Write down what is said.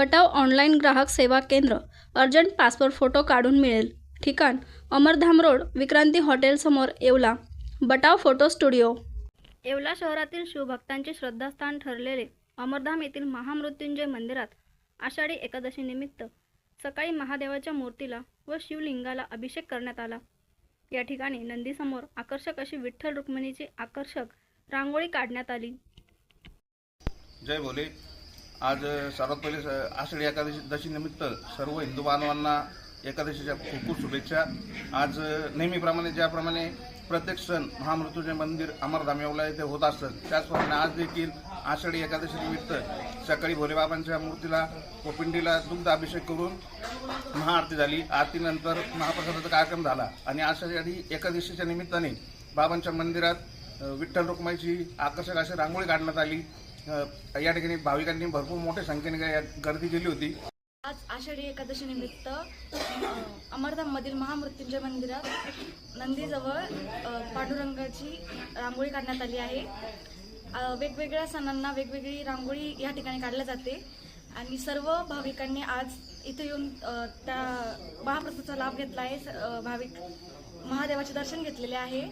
बटाव online ग्राहक सेवा केंद्र अर्जंट पासपोर्ट फोटो काढून मिळेल. ठिकाण अमरधाम रोड विक्रांती हॉटेलसमोर येवला. बटाव फोटो स्टुडिओ. येवला शहरातील शिवभक्तांचे श्रद्धास्थान ठरलेले अमरधाम येथील महामृत्युंजय मंदिरात आषाढी एकादशी निमित्त सकाळी महादेवाच्या मूर्तीला व शिवलिंगाला अभिषेक करण्यात आला. या ठिकाणी नंदीसमोर आकर्षक अशी विठ्ठल रुक्मिणीची आकर्षक रांगोळी काढण्यात आली. जय भोले. आज सर्वात पहिले स- आषाढी एकादशी दशीनिमित्त सर्व हिंदू बांधवांना एकादशीच्या खूप खूप शुभेच्छा. आज नेहमीप्रमाणे ज्याप्रमाणे प्रत्येक सण महामृत्यूचे मंदिर अमरधाम येवला येथे होत असतं त्याचप्रमाणे आज देखील आषाढी एकादशीनिमित्त सकाळी भोलेबाबांच्या मूर्तीला व पिंडीला दुग्ध अभिषेक करून महाआरती झाली. आरतीनंतर महाप्रसादाचा कार्यक्रम झाला आणि आषाढी एकादशीच्या निमित्ताने बाबांच्या मंदिरात विठ्ठल रुक्माईची आकर्षक अशी रांगोळी काढण्यात आली. या ठिकाणी भाविकांनी भरपूर मोठ्या संख्येने गर्दी केली होती. आज आषाढी एकादशी निमित्त अमरधाममधील महामृत्युंजय मंदिरात नंदीजवळ पांडुरंगाची रांगोळी काढण्यात आली आहे. वेगवेगळ्या सणांना वेगवेगळी रांगोळी या ठिकाणी काढल्या जाते. आणि सर्व भाविकांनी आज इथे येऊन त्या महाप्रसादाचा लाभ घेतला आहे. भाविक महादेवाचे दर्शन घेतलेले आहे.